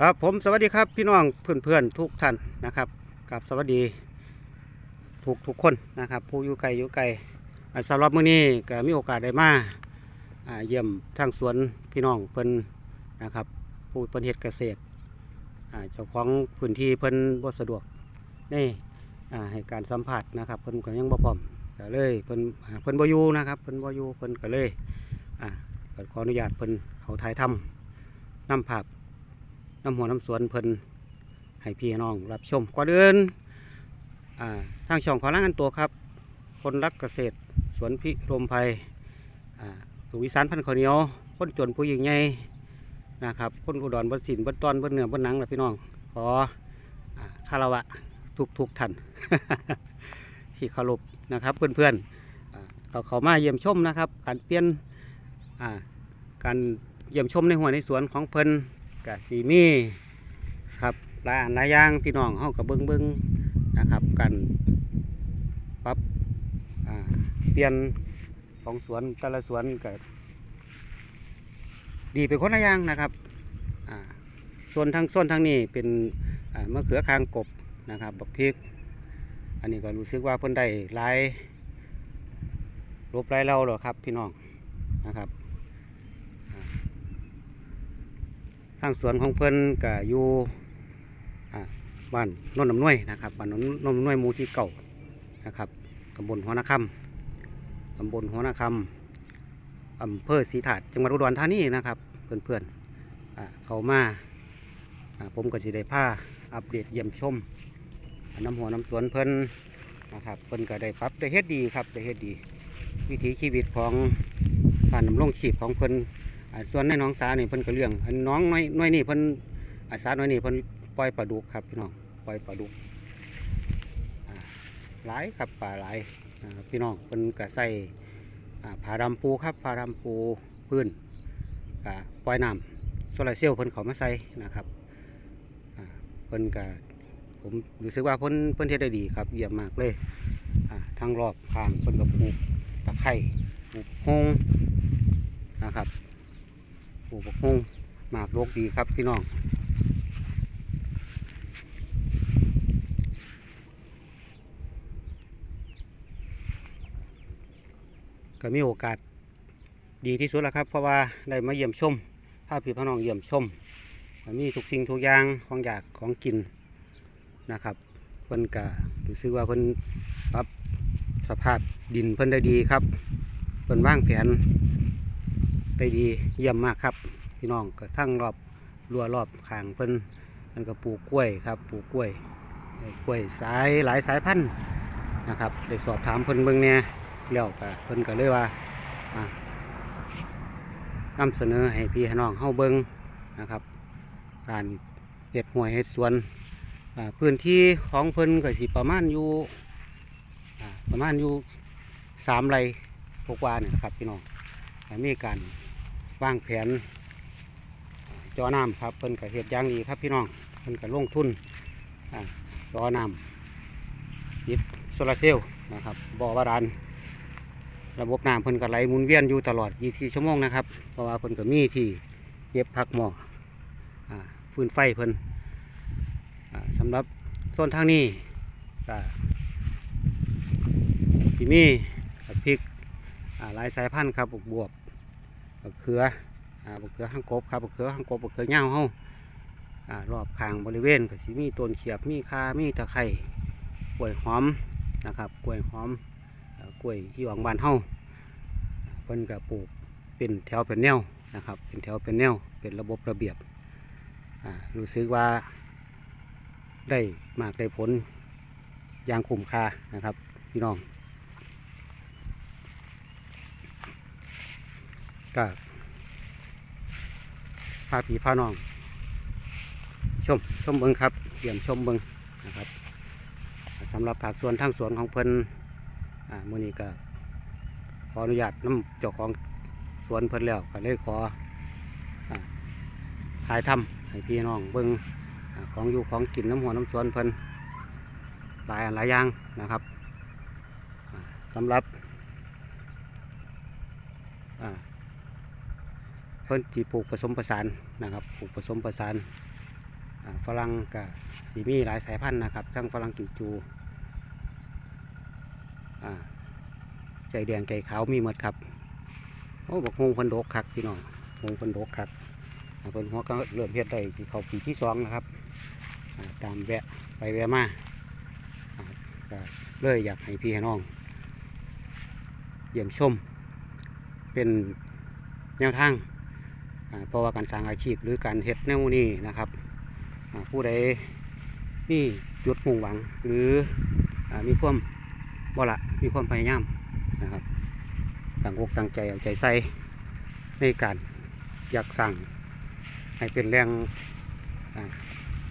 ครับผมสวัสดีครับพี่น้องเพื่อนๆทุกท่านนะครับกับสวัสดีทุกทุกคนนะครับ ผู้อยู่ไกลอยู่ไกลสำหรับมื้อนี้ก็มีโอกาสได้มาเยี่ยมทางสวนพี่น้องเพิ่นนะครับผู้เพิ่นเฮ็ดเกษตรเจ้าของพื้นที่เพิ่นบ่สะดวกนอ่ให้การสัมผัสนะครับเพิ่นก็ยังบ่พร้อมก็เลยเพิ่นอ่าเพิ่นบ่อยู่นะครับเพิ่นบ่อยู่เพิ่นก็เลยอ่าขออนุญาตเพิ่นเขาถ่ายทำนำภาพ น้ำหัวน้ำสวนเพิ่นให้พี่น้องรับชมก่อนอื่นทางช่องขอร่างกันตัวครับ คนรักเกษตรสวนพิรมภัยสุวิสานพันธุ์ข้าวเหนียวคนจนผู้หญิงใหญ่นะครับคนอุดรบนสินบนตอนบนเหนือบนหนังนะพี่น้องขอคารวะทุกทุกท่านที่เคารพนะครับเพื่อนๆอ่าเขาเขามาเยี่ยมชมนะครับ การเปลี่ยนการเยี่ยมชมในหัวในสวนของเพิ่น กะสีมีครับหลายอันหลายอย่างพี่น้องเฮากับเบิ้งเบิ้งนะครับ กันปรับเปลี่ยนของสวนแต่ละสวนก็ดีเป็นคนละอย่างนะครับส่วนทางส่วนทางนี้เป็นมะเขือคางกบนะครับบักพริก อันนี้ก็รู้สึกว่าเพิ่นได้หลายรบหลายเราหรอครับพี่น้องนะครับ ทางสวนของเพิ่นก็อยู่บ้านโนนน้ำนวยนะครับบ้านโนนโนน้ำนวยมูที่เก่านะครับตำบลหัวนาคำตำบลหัวนาคำอำเภอศรีถาดจังหวัดอุดรธานีนะครับ เพื่อนๆอ่าเขามาผมก็สิได้ผ้าอัปเดตเยี่ยมชมน้ำหัวน้ำสวนเพิ่นนะครับเพิ่นก็ได้ปรับได้เฮ็ดดีครับได้เฮ็ดดี วิถีชีวิตของการดำรงชีพของเพิ่นอ่า ส่วนในน้องสาเนี่เพิ่นก็เลี้ยงอันน้องน้อยน้อยนี่เพิ่นอาสาน้อยนี่เพิ่นปล่อยปลาดุกครับพี่น้องปล่อยปลาดุกหลายครับปลาหลายพี่น้องเพิ่นก็ใส่อ่าผาดำปูครับผาดำปูพื้นปล่อยน้ำโซลาเซลล์เพิ่นเขามาใส่นะครับเพิ่นก็ผมรู้สึกว่าเพิ่นเพิ่นเฮ็ดได้ดีครับเยี่ยมมากเลยทางรอบข้างเพิ่นก็ปลูกตะไคร้ปลูกฮงนะครับ ลูกบักฮงหมากรกดีครับพี่น้องก็มีโอกาสดีที่สุดแล้วครับ เพราะว่าได้มาเยี่ยมชมถ้าพผีพี่น้องเยี่ยมชมมีทุกสิ่งทุกอย่างของอยากของกินนะครับเพิ่นก็รู้สึกว่าเพิ่นปรับสภาพดินเพิ่นได้ดีครับเพิ่นว่างแผน ได้ดีเยี่ยมมากครับ พี่น้องก็ทั้งรอบรัวรอบขางเพิ่นมันก็ปลูกกล้วยครับปลูกกล้วยกล้วยสายหลายสายพันธุ์นะครับได้สอบถามเพิ่นเบิ่งเนี่ยแล้วก็เพิ่นก็เลยว่าอ่านำเสนอให้พี่น้องเฮาเบิ่งนะครับ การเฮ็ดหวยเฮ็ดสวนพื้นที่ของเพิ่นก็สิประมาณอยู่ประมาณอยู่สามไร่กว่าเนี่ยครับพี่น้องมีการ วางแผนอ่าจอน้ำครับเพิ่นก็เฮ็ดย่างดีครับพี่น้องเพิ่นก็ลงทุนอจอน้ำยิดโซลาร์เซลล์นะครับบ่อบาดาลระบบน้ำเพิ่นก็ไหลหมุนเวียนอยู่ตลอด 24 ชั่วโมงนะครับเพราะว่าเพิ่นก็มีที่เก็บพักหมออ่าฟืนไฟเพิ่นอ่าสำหรับโซนทางนี้ก็ที่มีพริกหลายสายพันธุ์ครับบวบ บักเขืออ่าบักเขือห้างกบครับบักเขือห้างกบบักเขือเง่าเฮาอ่ารอบข้างบริเวณก็สิมีต้นเขียบมีคามีตะไคร่กล้วยหอมนะครับกล้วยหอมกล้วยที่หวังบานเฮาเพิ่นก็ปลูกเป็นแถวเป็นแนวนะครับ เป็นแถวเป็นแนวเป็นระบบระเบียบอ่ารู้สึกว่าได้มากได้ผลอย่างคุ้มค่านะครับพี่น้อง ก็พาพี่พาน้อง ชมชมเบิงครับเยี่ยมชมเบิงนะครับสำหรับผักสวนทั้งสวนของเพิ่นอ่ามื้อนี้ก็ขออนุญาตน้ำเจ้าของสวนเพิ่นแล้วก็เลยขอถ่ายทำให้พี่น้องเบิงของอยู่ของกินน้ำหัวน้ำสวนเพิ่นหลายอันหลายอย่างนะครับอ่าสำหรับอ่า เพิ่นจีปลูกผสมผสานนะครับปลูกผสมผสานฝรั่งกับสีมีหลายสายพันธุ์นะครับทั้งฝรั่งกิมจูอ่าใจแดงใจขาวมีหมดครับโอ้บอกฮงพันโดกคักพี่น้องฮงพันโดกคักเพิ่นหัวก็เริ่มเฮ็ดได้ที่เขาปีที่สองนะครับตามแวะไปแวะมาเลยอยากให้พี่ให้น้อง เยี่ยมชม เป็นแนวทาง เพราะว่าการสร้างอาชีพหรือการเฮ็ดแนวนี้นะครับผู้ใดมีจุดมุ่งหวัง หรืออมีความบ่ละมีความพยายามนะครับต่างอกต่างใจเอาใจใส่ในการอยากสั่งให้เป็นแรง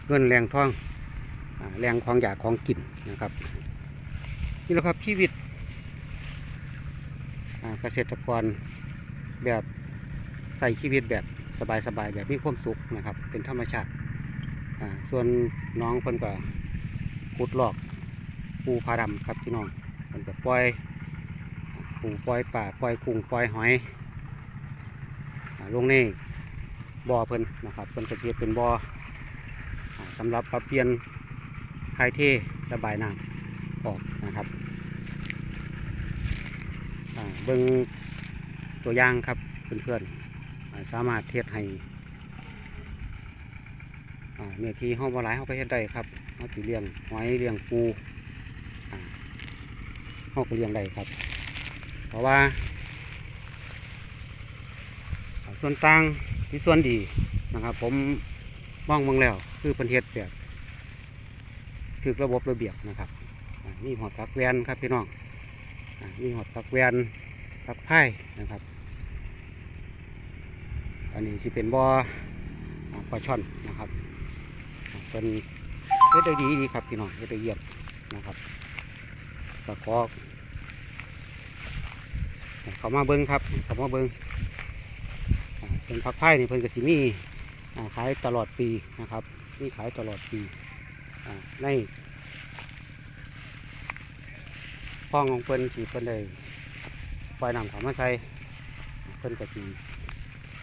เงินแรงทองอแรงของอยากของกินนะครับนี่แหละครับชีวิตเกษตรกรแบบใส่ชีวิตแบบ สบายๆแบบมีความสุขนะครับ เป็นธรรมชาติส่วนน้องเพิ่นก็ขุดหลอกปูพาดำครับพี่น้องเพิ่นก็ปล่อยปูปล่อยป่าปล่อยกุ้งปล่อยหอยลงในบ่อเพิ่นนะครับเพิ่นก็สิเฮ็ดเป็นบ่ออ่าสำหรับปรับเปลี่ยนคายเทระบายน้ำออกนะครับเบิ่งตัวอย่างครับเพื่อนๆ สามารถเทียดให้เนื้อที่ห้องบหลายห้องไปเฮ็ดได้ครับเขาสิเลี้ยงหอยเลี้ยงปูห้องก็เลี้ยงได้ครับ เพราะว่าอ่าส่วนต่างที่ส่วนดีนะครับ ผมมองเบิ่งแล้วคือเพิ่นเฮ็ดแบบถูกระบบระเบียบนะครับนี่หอดกักแวนครับพี่น้องนี่หอดผักแวนผักไผ่นะครับ อันนี้สิเป็นบ่ออ่าปลาช่อนนะครับเป็นเฮ็ดได้ดีดีครับพี่น้องเฮ็ดได้เยี่ยมนะครับก็ขอให้เขามาเบิ้งครับเขามาเบิ้งเป็นผักไผ่นี่เพิ่นก็สิมีอ่ขายตลอดปีนะครับมีขายตลอดปีในฟ้องของเพิ่นสิเพิ่นได้ปล่อยน้ำเขามาใส่เพิ่นก็สิ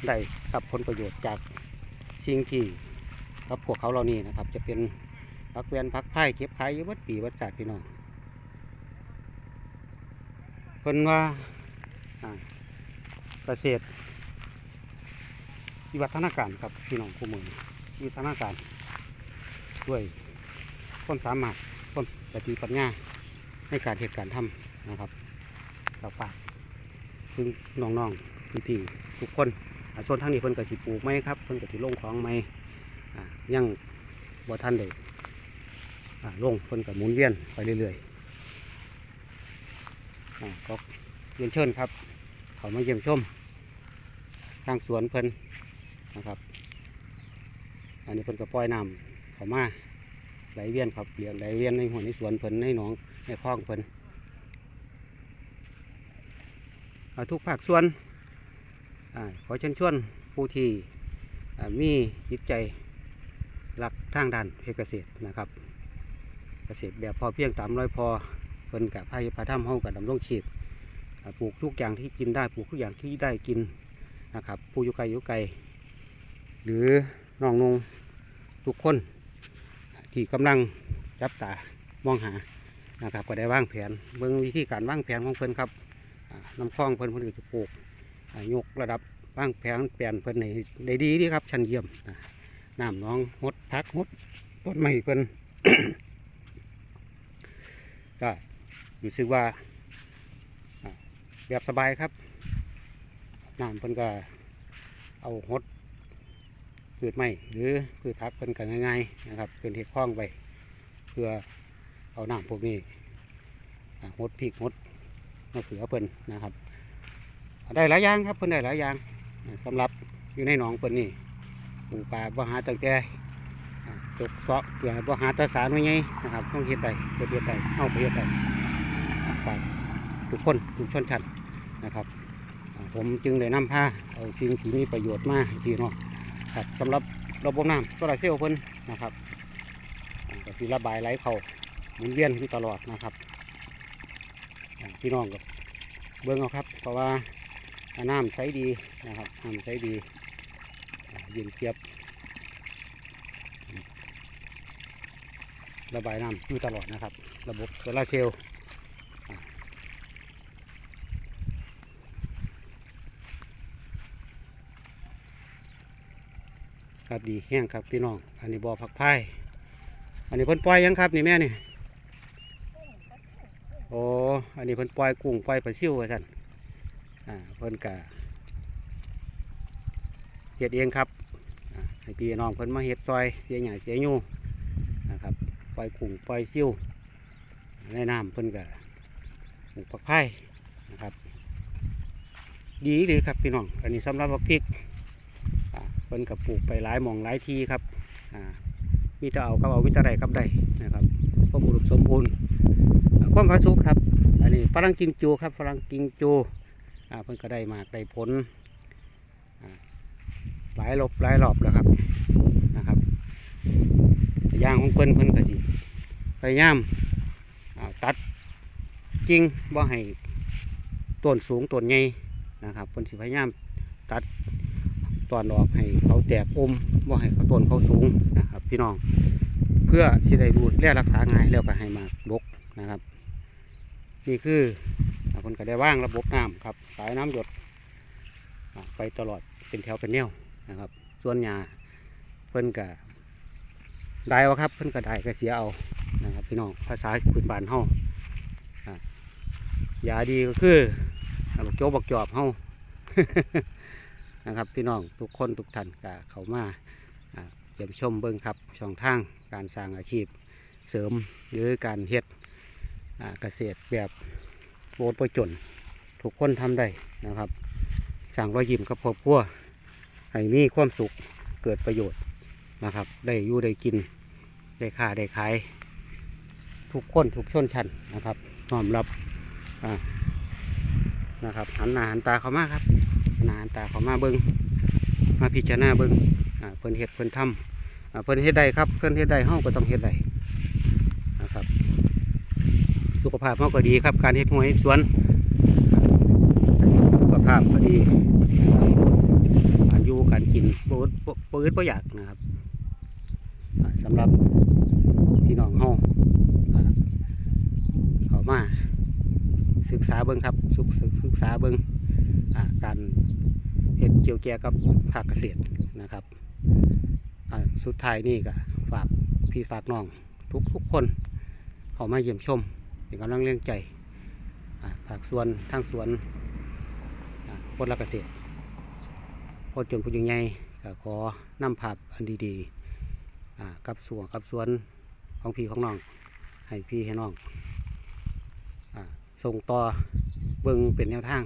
ได้รับผลประโยชน์จากสิ่งที่กับพวกเขาเหล่านี้นะครับ จะเป็นพักเวียนพักไผ่เก็บขายอยู่วัดปีวัดศาสตร์พี่น้องเพิ่นว่าเกษตรวิวัฒนาการครับพี่น้องคู่มือวิวัฒนาการด้วยคนสามารถคนสติปัญญาในการเหตุการณ์ทำนะครับเราฝากถึงน้องๆพี่ๆทุกคน ส่วนทางนี้เพิ่นก็สิปลูกไม้ครับเพิ่นก็สิลงของไม้อ่ายังบ่ทันได้ลงเพิ่นก็หมุนเวียนไปเรื่อยๆก็เรียนเชิญครับ เขามาเยี่ยมชม ทางสวนเพิ่นนะครับ อันนี้เพิ่นก็ปล่อยน้ำเขามาไหลเวียนครับเลี้ยงไหลเวียนในหัวในสวนเพิ่นในหนองในคลองเพิ่นทุกภาคส่วน ขอเชิญชวนผู้ที่มีจิตใจรักทางด้านเกเกษตรนะครับ เกษตรแบบพอเพียงตามร้อยพอเพิ่นกับพายพาถ้ำห้องกับดำรงชีพปลูกทุกอย่างที่กินได้ปลูกทุกอย่างที่ได้กินนะครับ ผู้อยู่ไกลอยู่ไกลหรือน้องนงทุกคน ที่กำลังจับตามองหานะครับ ก็ได้วางแผนเบิ่งวิธีการวางแผนของเพิ่นครับน้ำคลองเพิ่นเพิ่นก็จะปลูก ยกระดับวางแผนเปลี่ยนเพิ่นในได้ดีดีครับ ชั้นเยี่ยมน้ำน้องหดพักหดต้นไม้เพิ่นก็รู้สึกว่าแบบสบายครับน้ำเพิ่นก็เอาหดพืชไม้หรือพืชพักเพิ่นก็ง่ายๆนะครับเป็นเห็ดคล้องไปเพื่อเอาน้ำพวกนี้หดพริกหดมะเขือเพิ่นนะครับ ได้หลายอย่างครับเพิ่นได้หลายอย่างอ่าสำหรับอยู่ในหนองเพิ่นนี่ปลูกป่าบ่หาตั้งแต่จกเสาะเพื่อบ่หาตะสารไว้ไงนะครับต้องเฮ็ดได้เฮ็ดเฮ็ดได้เอาไปเฮ็ดได้ฝากทุกคนทุกชนชั้นนะครับ ผมจึงได้นำผ้าเอาสิ่งที่มีประโยชน์มาพี่น้องครับสำหรับระบบน้ำโซลาเซลล์เพิ่นนะครับก็สิระบายไหลเข้าหมุนเวียนอยู่ตลอดนะครับพี่น้องก็เบิ้งเอาครับ เพราะว่า น้ำใสดีนะครับน้ำใสดีเย็นเจี๊ยบ ระบายน้ำอยู่ตลอดนะครับ ระบบโซลาเซลล์ครับดีแห้งครับพี่น้อง อันนี้บ่อผักพายอันนี้เพิ่นปล่อยยังครับนี่แม่นี่โอ้อันนี้เพิ่นปล่อยกุ้งปล่อยปลาซิวว่าซั่น อ่าเพิ่นกะเฮ็ดเองครับให้พี่น้องเพิ่นมาเฮ็ดซอยเสียหยังเสียยูนะครับปล่อยกุ้งปล่อยซิ่วในน้ำเพิ่นกะปลูกผักไผ่นะครับ ดีเลยครับพี่น้องอันนี้สำหรับบักพริกเพิ่นกับปลูกไปหลายหม่องหลายทีครับมีแต่เอากับเอามีแต่ได้กับได้นะครับความอุดมสมบูรณ์ความผาสุกครับ อันนี้ฝรั่งกิมจูครับฝรั่งกิมจู เพิ่นก็ได้มากได้ผลหลายรอบหลายรอบแล้วครับนะครับยางของเพิ่นเพิ่นก็สิพยายามตัดจริงบ่ให้ต้นสูงต้นใหญ่นะครับเพิ่นสิพยายามตัดตอนออกให้เขาแตกอมบ่ให้เขาต้นเขาสูงนะครับพี่น้องเพื่อสิได้ดูแลรักษาง่ายแล้วก็ให้มากดกนะครับ นี่คือ เพิ่นก็ได้ว่างระบบน้ำครับ สายน้ำหยดไปตลอดเป็นแถวเป็นแนวนะครับ ส่วนหญ้าเพิ่นก็ได้เอครับ เพิ่นก็ได้ก็เสียเอานะครับ พี่น้องภาษาพื้นบ้านเฮาอ่ายาดีก็คือบักโจบักจอบเฮานะครับ พี่น้องทุกคนทุกท่านก็เข้ามาเยี่ยมชมเบิ่งครับช่องทางการสร้างอาชีพเสริมหรือการเฮ็ดเกษตรแบบ บสถ์ประจน ทุกคนทำได้นะครับสั่งรอยยิ้มกับครอบครัวให้มีความสุขเกิดประโยชน์นะครับ ได้อยู่ได้กิน ได้ค้าได้ขาย ทุกคนทุกชนชั้นนะครับน้อมรับนะครับหันหน้าหันตาเขามาครับหันหน้าหันตาเขามาเบิงมาพิจารณาเบิงอ่าเพิ่นเฮ็ดเพิ่นทำเพิ่นเฮ็ดได้ครับเพิ่นเฮ็ดได้ห้องก็ต้องเฮ็ดได้นะครับ สุ ขภาพเราก็ดีครับ การเฮ็ดหวยสวน สุขภาพก็ดีการอยู่การกินปืดปืดประหยัดนะครับอ่าสำหรับพี่น้องเฮาอ่าเขามา ศึกษาเบิ้งครับศึกศึกษาเบิ้งการเฮ็ดเกี่ยวแก่กับภาคเกษตรนะครับสุดท้ายนี่ก็ฝากพี่ฝากน้องทุกทุกๆคน เขามาเยี่ยมชม เป็นกำลังเลี้ยงใจอ่าภาคส่วนทางสวนอ่าคนละเกษตรพอจนผู้ยังไงก็ขอนำภาพอันดีๆกับสวนกับสวนของพี่ของน้อง ให้พี่ให้น้องอส่งต่อเบิ่งเป็นแนวทาง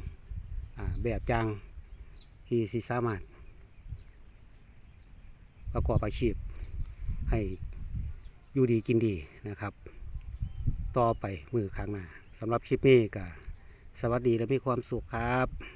แบบจางที่สิสามารถ ประกอบอาชีพให้อยู่ดีกินดีนะครับ ต่อไปมือข้างหน้าสำหรับคลิปนี้ก็สวัสดีและมีความสุขครับ